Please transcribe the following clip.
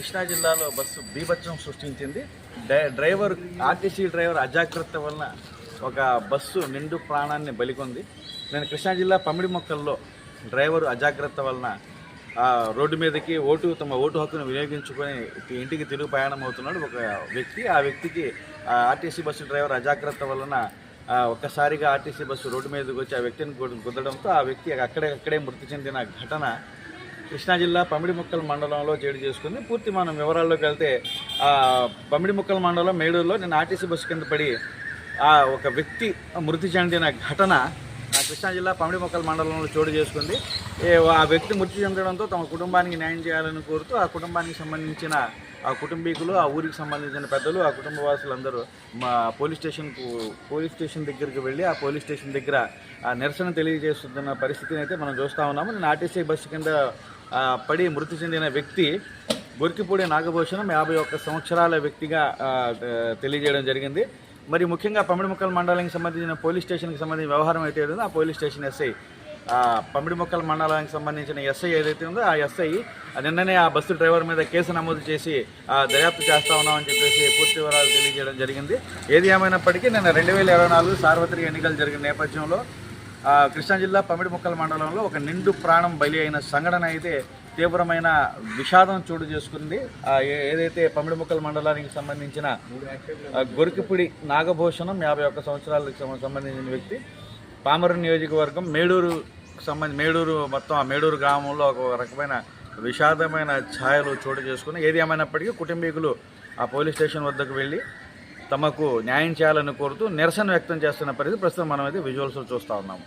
కృష్ణా జిల్లాలో బస్సు బీభత్సం సృష్టించింది. డ్రైవర్ ఆర్టీసీ డ్రైవర్ అజాగ్రత్త వలన ఒక బస్సు నిండు ప్రాణాన్ని బలికొంది. నేను కృష్ణా జిల్లా పమిడి మొక్కల్లో డ్రైవర్ అజాగ్రత్త వలన రోడ్డు మీదకి ఓటు తమ ఓటు హక్కును వినియోగించుకొని ఇంటికి తిరుగు ప్రయాణం అవుతున్నాడు ఒక వ్యక్తి. ఆ వ్యక్తికి ఆర్టీసీ బస్సు డ్రైవర్ అజాగ్రత్త వలన ఒక్కసారిగా ఆర్టీసీ బస్సు రోడ్డు మీదకి వచ్చి ఆ వ్యక్తిని గుద్దడంతో ఆ వ్యక్తి అక్కడే అక్కడే మృతి చెందిన ఘటన కృష్ణా జిల్లా పమిడిముక్కల మండలంలో చేడు చేసుకుంది. పూర్తి మనం వివరాల్లోకి వెళ్తే పమిడి ముక్కల మండలం మేడూరులో నేను ఆర్టీసీ బస్సు కింద పడి ఆ ఒక వ్యక్తి మృతి చెందిన ఘటన ఆ కృష్ణా జిల్లా పమిడిముక్కల మండలంలో చోటు చేసుకుంది. ఆ వ్యక్తి మృతి చెందడంతో తమ కుటుంబానికి న్యాయం చేయాలని కోరుతూ ఆ కుటుంబానికి సంబంధించిన ఆ కుటుంబీకులు ఆ ఊరికి సంబంధించిన పెద్దలు ఆ కుటుంబ వాసులందరూ మా పోలీస్ స్టేషన్కు పోలీస్ స్టేషన్ దగ్గరికి వెళ్ళి ఆ పోలీస్ స్టేషన్ దగ్గర ఆ నిరసన తెలియజేస్తున్న పరిస్థితిని అయితే మనం చూస్తూ ఉన్నాము. నేను ఆర్టీసీ బస్సు కింద పడి మృతి చెందిన వ్యక్తి గొరికిపూడి నాగభూషణం యాభై ఒక్క సంవత్సరాల వ్యక్తిగా తెలియజేయడం జరిగింది. మరి ముఖ్యంగా పమిడిముక్కల మండలానికి సంబంధించిన పోలీస్ స్టేషన్కి సంబంధించిన వ్యవహారం అయితే ఆ పోలీస్ స్టేషన్ ఎస్ఐ పంపిడి పమిడిముక్కల మండలానికి సంబంధించిన ఎస్ఐ ఏదైతే ఉందో ఆ ఎస్ఐ నిన్ననే ఆ బస్సు డ్రైవర్ మీద కేసు నమోదు చేసి ఆ, దర్యాప్తు చేస్తా ఉన్నామని చెప్పేసి పూర్తి వివరాలు తెలియజేయడం జరిగింది. ఏది ఏమైనప్పటికీ నిన్న రెండు వేల ఇరవై నాలుగు సార్వత్రిక ఎన్నికలు జరిగిన నేపథ్యంలో కృష్ణా జిల్లా పమిడిముక్కల మండలంలో ఒక నిండు ప్రాణం బలి అయిన సంఘటన అయితే తీవ్రమైన విషాదం చోటు చేసుకుంది. ఏదైతే పమిడి ఏదైతే పమిడిముక్కల మండలానికి సంబంధించిన గొరికిపుడి నాగభూషణం యాభై ఒక్క సంవత్సరాలకు సంబంధించిన వ్యక్తి పామరు నియోజకవర్గం మేడూరు సంబంధించి మేడూరు మొత్తం ఆ మేడూరు గ్రామంలో ఒక రకమైన విషాదమైన ఛాయలు చోటు చేసుకుని ఏది ఏమైనప్పటికీ కుటుంబీకులు ఆ పోలీస్ స్టేషన్ వద్దకు వెళ్ళి తమకు న్యాయం చేయాలని కోరుతూ నిరసన వ్యక్తం చేస్తున్న పరిస్థితి ప్రస్తుతం మనం అయితే విజువల్స్ చూస్తూ ఉన్నాము.